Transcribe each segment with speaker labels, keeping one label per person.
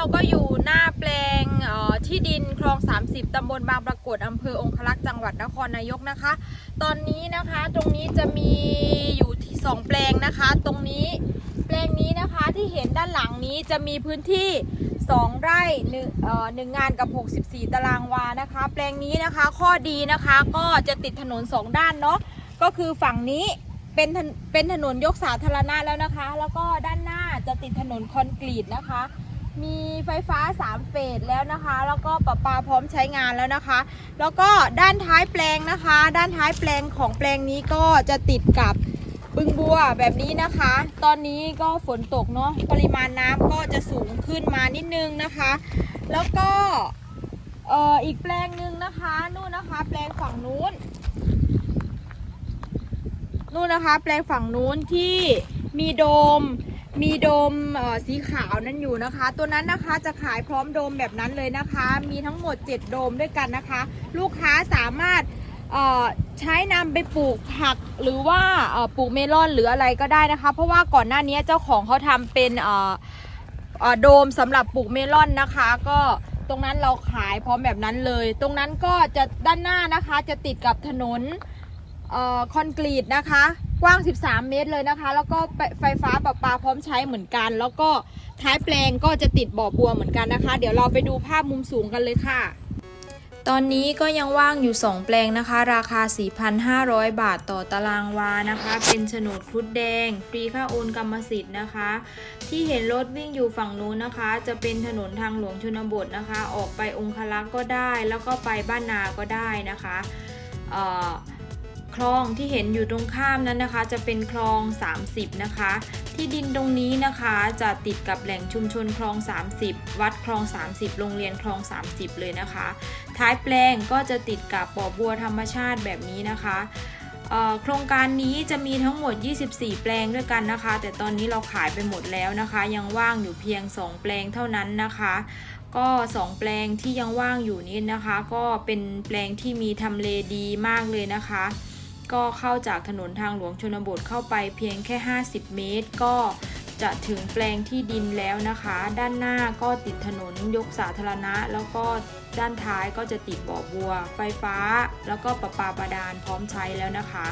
Speaker 1: เราก็อยู่หน้าแปลงออที่ดินคลอง 30ตำบลบางปรากฏอำเภอองคลักษ์จังหวัดนครนายกนะคะ ตอนนี้นะคะตรงนี้จะมีอยู่ที่สองแปลงนะคะ ตรงนี้แปลงนี้นะคะที่เห็นด้านหลังนี้จะมีพื้นที่ 2 ไร่หนึ่งเอ่อหนึ่งงานกับ 64 ตารางวานะคะ แปลงนี้นะคะข้อดีนะคะก็จะติดถนน 2 ด้านเนาะก็คือฝั่งนี้เป็นถนเป็นถนนยกสาธารณะแล้วนะคะ แล้วก็ด้านหน้าจะติดถนนคอนกรีตนะคะ มีไฟฟ้า 3 เฟสแล้วนะคะ แล้วก็ประปาพร้อมใช้งานแล้วนะคะ แล้วก็ด้านท้ายแปลงนะคะ ด้านท้ายแปลงของแปลงนี้ก็จะติดกับบึงบัวแบบนี้นะคะ ตอนนี้ก็ฝนตกเนาะปริมาณน้ำก็จะสูงขึ้นมานิดนึงนะคะ แล้วก็เอ่ออีกแปลงหนึ่งนะคะนู่นนะคะ แปลงฝั่งนู้นนู่นนะคะ แปลงฝั่งนู้นที่มีโดม มีโดมเอ่อสีขาวนั่นอยู่นะคะ ตัวนั้นนะคะจะขายพร้อมโดมแบบนั้นเลยนะคะ มีทั้งหมด 7 โดมด้วยกันนะคะ ลูกค้าสามารถเอ่อใช้นำไปปลูกผักหรือว่าเอ่อปลูกเมลอนหรืออะไรก็ได้นะคะ เพราะว่าก่อนหน้านี้เจ้าของเขาทำเป็นเอ่อเอ่อโดมสำหรับปลูกเมลอนนะคะ ก็ตรงนั้นเราขายพร้อมแบบนั้นเลย ตรงนั้นก็จะด้านหน้านะคะจะติดกับถนนเอ่อคอนกรีตนะคะ กว้าง 13 เมตรเลยนะคะ แล้วก็ไฟฟ้าประปาพร้อมใช้เหมือนกัน แล้วก็ท้ายแปลงก็จะติดบ่อบัวเหมือนกันนะคะ เดี๋ยวเราไปดูภาพมุมสูงกันเลยค่ะ ตอนนี้ก็ยังว่างอยู่ 2 แปลงนะคะ ราคา 4,500 บาทต่อตารางวานะคะ เป็นโฉนดครุดแดง ฟรีค่าโอนกรรมสิทธิ์นะคะ ที่เห็นรถวิ่งอยู่ฝั่งนู้นนะคะ จะเป็นถนนทางหลวงชนบทนะคะ ออกไปองคลักษ์ก็ได้ แล้วก็ไปบ้านนาก็ได้นะคะเอ่อ ลองที่เห็นอยู่ตรงข้ามนั้นนะคะ จะเป็นคลอง 30 นะคะ ที่ดินตรงนี้นะคะจะติดกับแหล่งชุมชนคลอง 30 วัดคลอง 30 โรงเรียนคลอง 30 เลยนะคะ ท้ายแปลงก็จะติดกับบ่อบัวธรรมชาติแบบนี้นะคะโครงการนี้จะมีทั้งหมด 24 แปลงด้วยกันนะคะ แต่ตอนนี้เราขายไปหมดแล้วนะคะ ยังว่างอยู่เพียง 2 แปลงเท่านั้นนะคะ ก็ 2 แปลงที่ยังว่างอยู่นี้นะคะ ก็เป็นแปลงที่มีทำเลดีมากเลยนะคะ ก็เข้าจากถนนทางหลวงชนบทเข้าไปเพียงแค่ 50 เมตร ก็จะถึงแปลงที่ดินแล้วนะคะ ด้านหน้าก็ติดถนนยกสาธารณะ แล้วก็ด้านท้ายก็จะติดบ่อบัว ไฟฟ้า แล้วก็ประปาบาดาลพร้อมใช้แล้วนะคะ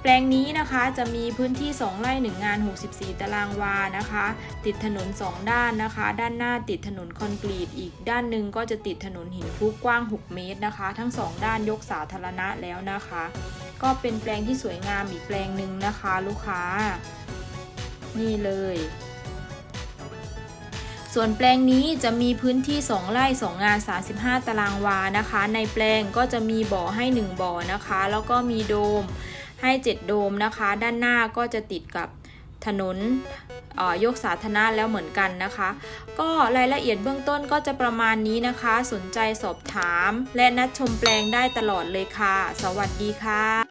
Speaker 1: แปลงนี้นะคะจะมีพื้นที่ 2 ไร่ 1 งาน 64 ตารางวานะคะ ติดถนน 2 ด้านนะคะ ด้านหน้าติดถนนคอนกรีตอีกด้านหนึ่งก็จะติดถนนหินคลุกกว้าง 6 เมตรนะคะ ทั้ง 2 ด้านยกสาธารณะแล้วนะคะ ก็เป็นแปลงที่สวยงามอีกแปลงหนึ่งนะคะ ลูกค้า นี่เลย ส่วนแปลงนี้จะมีพื้นที่ 2ไร่2งาน 35 ตารางวานะคะ ในแปลงก็จะมีบ่อให้ 1 บ่อนะคะ แล้วก็มีโดมให้ 7 โดมนะคะ ด้านหน้าก็จะติดกับถนนเอ่อยกสาธารณะแล้วเหมือนกันนะคะ ก็รายละเอียดเบื้องต้นก็จะประมาณนี้นะคะ สนใจสอบถาม และนัดชมแปลงได้ตลอดเลยค่ะ สวัสดีค่ะ